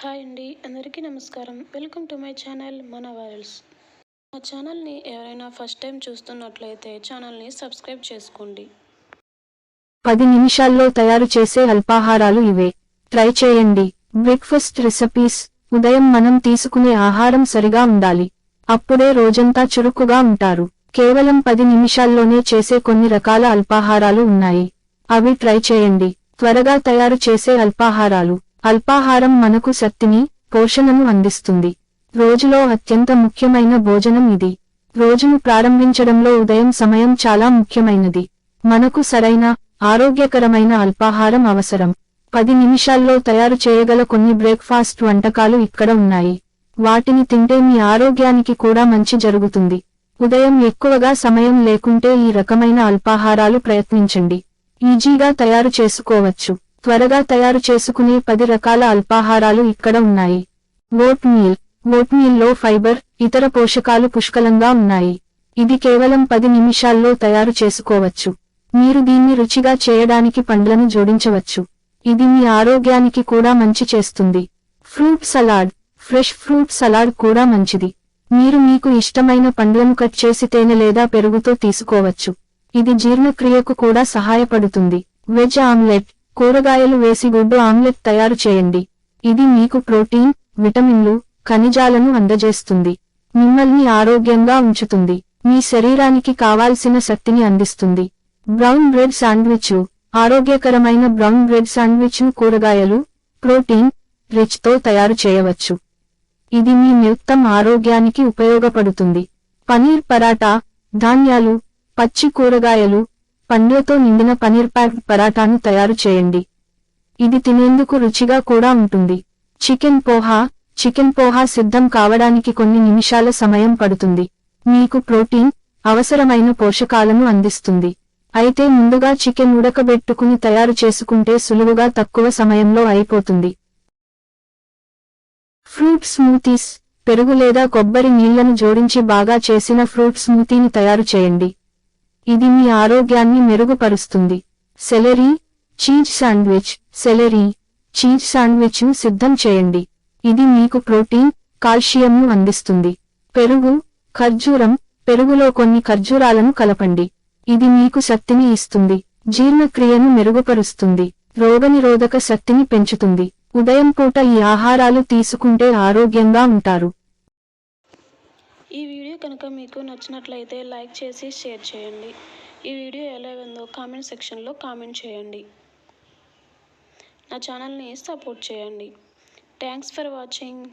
Hi అండి అందరికీ నమస్కారం. వెల్కమ్ టు మై ఛానల్ మన వైరల్స్ మా ఛానల్ని ఎవరైనా ఫస్ట్ టైం చూస్తున్నట్లయితే ఛానల్ని సబ్స్క్రైబ్ చేసుకోండి. పది నిమిషాల్లో తయారు చేసే అల్పాహారాలు ఇవే. ట్రై చేయండి. బ్రేక్ఫాస్ట్ రెసిపీస్ ఉదయం మనం తీసుకునే ఆహారం సరిగా ఉండాలి. అప్పుడే రోజంతా చురుకుగా ఉంటారు. కేవలం పది నిమిషాల్లోనే చేసే కొన్ని రకాల అల్పాహారాలు ఉన్నాయి. అవి ట్రై చేయండి. త్వరగా తయారు చేసే అల్పాహారాలు. అల్పాహారం మనకు శక్తిని పోషణను అందిస్తుంది. రోజులో అత్యంత ముఖ్యమైన భోజనం ఇది. రోజును ప్రారంభించడంలో ఉదయం సమయం చాలా ముఖ్యమైనది. మనకు సరైన ఆరోగ్యకరమైన అల్పాహారం అవసరం. పది నిమిషాల్లో తయారు చేయగల కొన్ని బ్రేక్ఫాస్ట్ వంటకాలు ఇక్కడ ఉన్నాయి. వాటిని తింటే మీ ఆరోగ్యానికి కూడా మంచి జరుగుతుంది. ఉదయం ఎక్కువగా సమయం లేకుంటే ఈ రకమైన అల్పాహారాలు ప్రయత్నించండి. ఈజీగా తయారు చేసుకోవచ్చు. త్వరగా తయారు చేసుకునే పది రకాల అల్పాహారాలు ఇక్కడ ఉన్నాయి. ఓట్ మీల్ ఓట్ మీల్లో ఫైబర్ ఇతర పోషకాలు పుష్కలంగా ఉన్నాయి. ఇది కేవలం పది నిమిషాల్లో తయారు చేసుకోవచ్చు. మీరు దీన్ని రుచిగా చేయడానికి పండ్లను జోడించవచ్చు. ఇది మీ ఆరోగ్యానికి కూడా మంచి చేస్తుంది. Fruit salad fresh fruit salad కూడా మంచిది. మీరు మీకు ఇష్టమైన పండ్లను కట్ చేసి తేనె లేదా పెరుగుతో తీసుకోవచ్చు. ఇది జీర్ణక్రియకు కూడా సహాయపడుతుంది. వెజ్ ఆమ్లెట్ కూరగాయలు వేసి గుడ్డు ఆమ్లెట్ తయారు చేయండి. ఇది మీకు ప్రోటీన్ విటమిన్లు ఖనిజాలను అందజేస్తుంది. మిమ్మల్ని ఆరోగ్యంగా ఉంచుతుంది. మీ శరీరానికి కావాల్సిన శక్తిని అందిస్తుంది. Brown bread sandwich. ఆరోగ్యకరమైన బ్రౌన్ బ్రెడ్ శాండ్విచ్ కూరగాయలు ప్రోటీన్ రిచ్తో తయారు చేయవచ్చు. ఇది మీ నిత్తం ఆరోగ్యానికి ఉపయోగపడుతుంది. పనీర్ పరాటా ధాన్యాలు పచ్చి కూరగాయలు పండ్లతో నిండిన పనీర్ ప్యాక్ పరాటాను తయారు చేయండి. ఇది తినేందుకు రుచిగా కూడా ఉంటుంది. చికెన్ పోహా చికెన్ పోహా సిద్ధం కావడానికి కొన్ని నిమిషాల సమయం పడుతుంది. మీకు ప్రోటీన్ అవసరమైన పోషకాలను అందిస్తుంది. అయితే ముందుగా చికెన్ ఉడకబెట్టుకుని తయారు చేసుకుంటే సులువుగా తక్కువ సమయంలో అయిపోతుంది. ఫ్రూట్ స్మూతీస్ పెరుగు లేదా కొబ్బరి నీళ్ళను జోడించి బాగా చేసిన ఫ్రూట్ స్మూతీని తయారు చేయండి. ఇది మీ ఆరోగ్యాన్ని మెరుగుపరుస్తుంది. Celery cheese sandwich celery cheese శాండ్విచ్ను సిద్ధం చేయండి. ఇది మీకు ప్రోటీన్ కాల్షియంను అందిస్తుంది. పెరుగు ఖర్జూరం పెరుగులో కొన్ని ఖర్జూరాలను కలపండి. ఇది మీకు శక్తిని ఇస్తుంది. జీర్ణక్రియను మెరుగుపరుస్తుంది. రోగనిరోధక శక్తిని పెంచుతుంది. ఉదయం పూట ఈ ఆహారాలు తీసుకుంటే ఆరోగ్యంగా ఉంటారు. ఈ వీడియో కనుక మీకు నచ్చినట్లయితే లైక్ చేసి షేర్ చేయండి. ఈ వీడియో ఎలా ఉందో కామెంట్ సెక్షన్లో కామెంట్ చేయండి. నా ఛానల్ని సపోర్ట్ చేయండి. Thanks for watching.